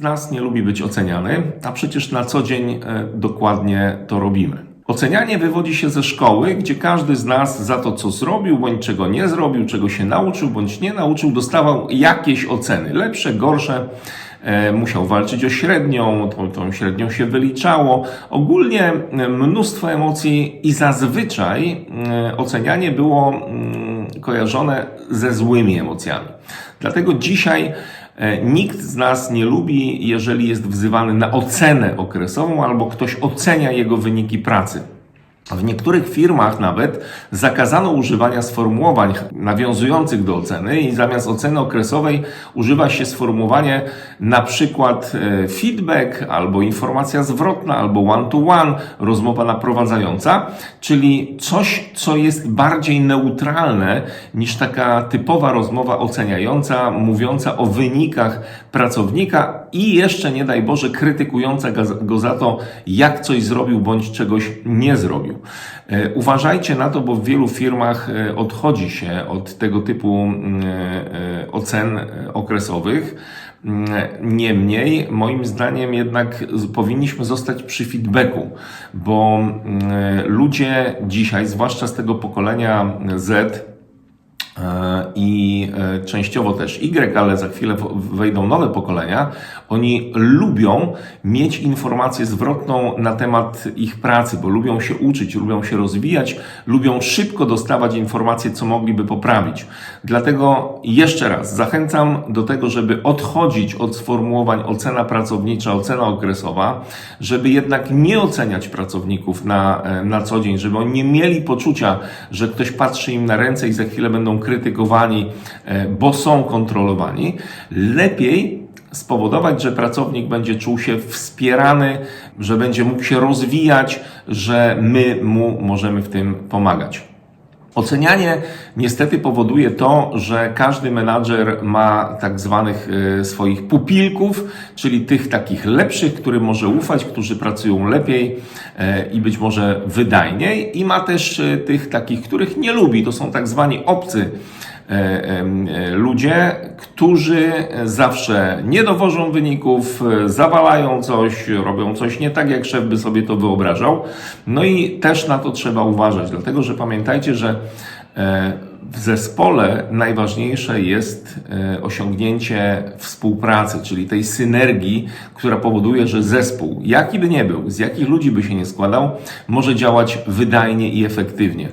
z nas nie lubi być oceniany, a przecież na co dzień e, dokładnie to robimy. Ocenianie wywodzi się ze szkoły, gdzie każdy z nas za to, co zrobił, bądź czego nie zrobił, czego się nauczył, bądź nie nauczył, dostawał jakieś oceny. Lepsze, gorsze. E, musiał walczyć o średnią, tą, tą średnią się wyliczało. Ogólnie e, mnóstwo emocji i zazwyczaj e, ocenianie było mm, kojarzone ze złymi emocjami. Dlatego dzisiaj Nikt z nas nie lubi, jeżeli jest wzywany na ocenę okresową albo ktoś ocenia jego wyniki pracy. W niektórych firmach nawet zakazano używania sformułowań nawiązujących do oceny i zamiast oceny okresowej używa się sformułowanie na przykład e, feedback albo informacja zwrotna albo one-to-one, rozmowa naprowadzająca, czyli coś, co jest bardziej neutralne niż taka typowa rozmowa oceniająca, mówiąca o wynikach pracownika i jeszcze nie daj Boże krytykująca go za- to, jak coś zrobił bądź czegoś nie zrobił. E, Uważajcie na to, bo w wielu firmach e, odchodzi się od tego typu mm, e, ocen okresowych. Mm, Niemniej, moim zdaniem, jednak powinniśmy zostać przy feedbacku, bo mm, ludzie dzisiaj, zwłaszcza z tego pokolenia Z, i e, częściowo też Y, ale za chwilę wejdą nowe pokolenia, oni lubią mieć informację zwrotną na temat ich pracy, bo lubią się uczyć, lubią się rozwijać, lubią szybko dostawać informacje, co mogliby poprawić. Dlatego jeszcze raz zachęcam do tego, żeby odchodzić od sformułowań ocena pracownicza, ocena okresowa, żeby jednak nie oceniać pracowników na, e, na co dzień, żeby oni nie mieli poczucia, że ktoś patrzy im na ręce i za chwilę będą krytykowani, e, bo są kontrolowani. Lepiej spowodować, że pracownik będzie czuł się wspierany, że będzie mógł się rozwijać, że my mu możemy w tym pomagać. Ocenianie niestety powoduje to, że każdy menadżer ma tak zwanych e, swoich pupilków, czyli tych takich lepszych, którym może ufać, którzy pracują lepiej e, i być może wydajniej, i ma też e, tych takich, których nie lubi. To są tak zwani obcy ludzie, którzy zawsze nie dowożą wyników, e, zawalają coś, robią coś nie tak, jak szef by sobie to wyobrażał. No i też na to trzeba uważać, dlatego że pamiętajcie, że e, w zespole najważniejsze jest e, osiągnięcie współpracy, czyli tej synergii, która powoduje, że zespół, jaki by nie był, z jakich ludzi by się nie składał, może działać wydajnie i efektywnie.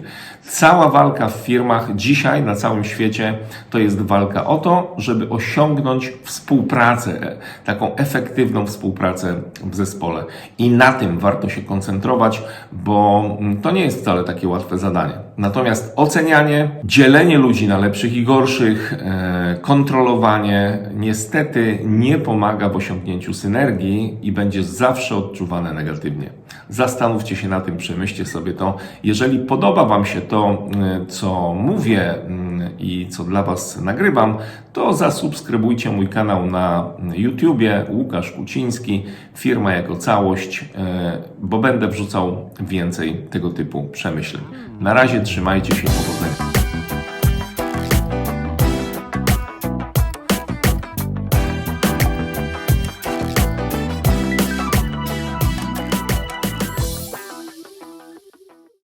Cała walka w firmach dzisiaj na całym świecie to jest walka o to, żeby osiągnąć współpracę, taką efektywną współpracę w zespole. I na tym warto się koncentrować, bo mm, to nie jest wcale takie łatwe zadanie. Natomiast ocenianie, dzielenie ludzi na lepszych i gorszych, e, kontrolowanie niestety nie pomaga w osiągnięciu synergii i będzie zawsze odczuwane negatywnie. Zastanówcie się na tym, przemyślcie sobie to. Jeżeli podoba Wam się to, y, co mówię y, i co dla Was nagrywam, to zasubskrybujcie mój kanał na YouTubie Łukasz Kuciński, firma jako całość, y, bo będę wrzucał więcej tego typu przemyśleń. Na razie trzymajcie się, powodzenia.